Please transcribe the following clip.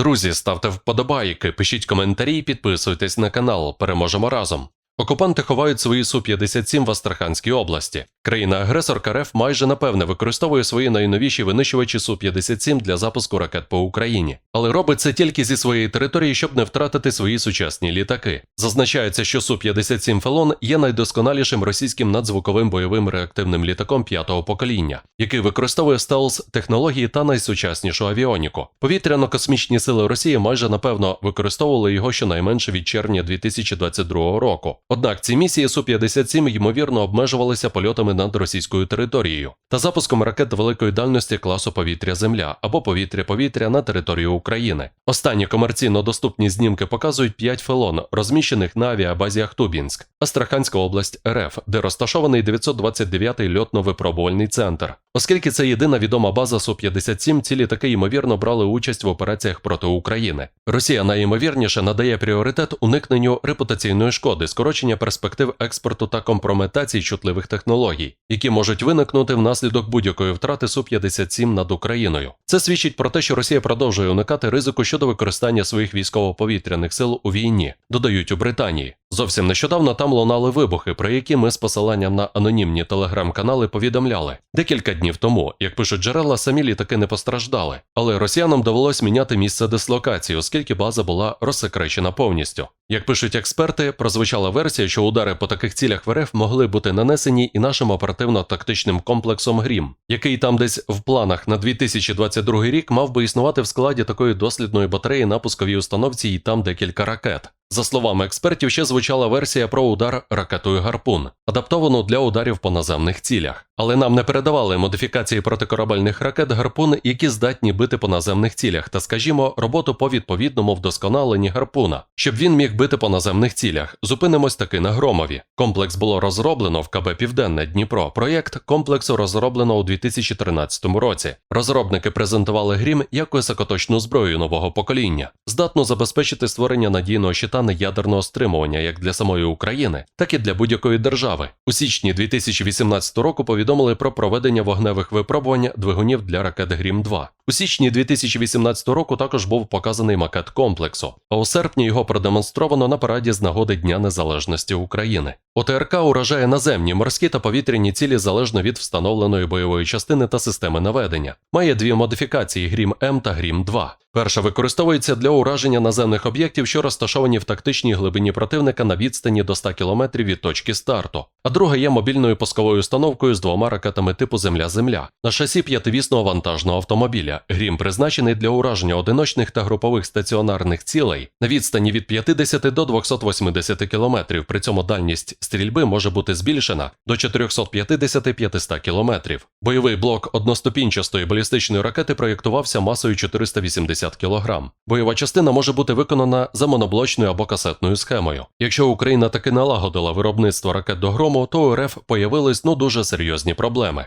Друзі, ставте вподобайки, пишіть коментарі, підписуйтесь на канал. Переможемо разом. Окупанти ховають свої Су-57 в Астраханській області. Країна-агресорка РФ майже напевне використовує свої найновіші винищувачі Су-57 для запуску ракет по Україні, але робить це тільки зі своєї території, щоб не втратити свої сучасні літаки. Зазначається, що Су-57 Фелон є найдосконалішим російським надзвуковим бойовим реактивним літаком п'ятого покоління, який використовує стелс технології та найсучаснішу авіоніку. Повітряно-космічні сили Росії майже напевно використовували його щонайменше від червня 2022 року. Однак ці місії Су-57 ймовірно обмежувалися польотами над російською територією та запуском ракет великої дальності класу повітря-Земля або повітря-повітря на територію України. Останні комерційно доступні знімки показують 5 фелон, розміщених на авіабазі Ахтубінськ, Астраханська область РФ, де розташований 929-й льотно-випробувальний центр. Оскільки це єдина відома база Су-57, ці літаки ймовірно брали участь в операціях проти України. Росія найімовірніше надає пріоритет уникненню репутаційної шкоди, скорочення перспектив експорту та компрометації чутливих технологій, які можуть виникнути внаслідок будь-якої втрати Су-57 над Україною. Це свідчить про те, що Росія продовжує уникати ризику щодо використання своїх військово-повітряних сил у війні, додають у Британії. Зовсім нещодавно там лунали вибухи, про які ми з посиланням на анонімні телеграм-канали повідомляли. Декілька днів тому, як пишуть джерела, самі літаки не постраждали, але росіянам довелось міняти місце дислокації, оскільки база була розсекречена повністю. Як пишуть експерти, прозвучала версія, що удари по таких цілях в РФ могли бути нанесені і нашим оперативно-тактичним комплексом Грім, який там десь в планах на 2022 рік мав би існувати в складі такої дослідної батареї на пусковій установці і там декілька ракет. За словами експертів, ще звучала версія про удар ракетою гарпун, адаптовану для ударів по наземних цілях. Але нам не передавали модифікації протикорабельних ракет гарпун, які здатні бити по наземних цілях, та, скажімо, роботу по відповідному вдосконаленні гарпуна, щоб він міг бити по наземних цілях. Зупинимось таки на громові. Комплекс було розроблено в КБ Південне Дніпро. Проєкт комплексу розроблено у 2013 році. Розробники презентували грім як високоточну зброю нового покоління, здатну забезпечити створення надійного щита неядерного стримування як для самої України, так і для будь-якої держави. У січні 2018 року повідомили про проведення вогневих випробувань двигунів для ракет Грім 2 У січні 2018 року також був показаний макет комплексу, а у серпні його продемонстровано на параді з нагоди Дня Незалежності України. ОТРК уражає наземні, морські та повітряні цілі залежно від встановленої бойової частини та системи наведення. Має дві модифікації Грім М та Грім 2 Перша використовується для ураження наземних об'єктів, що розташовані в тактичній глибині противника на відстані до 100 км від точки старту, а друга є мобільною пусковою установкою з двома ракетами типу Земля-Земля на шасі п'ятивісного вантажного автомобіля. Грім призначений для ураження одиночних та групових стаціонарних цілей на відстані від 50 до 280 км. При цьому дальність стрільби може бути збільшена до 450-500 км. Бойовий блок одноступінчастої балістичної ракети проєктувався масою 480 кг. Бойова частина може бути виконана за моноблочною або касетною схемою. Якщо Україна таки налагодила виробництво ракет до грому, то у РФ появились ну дуже серйозні проблеми.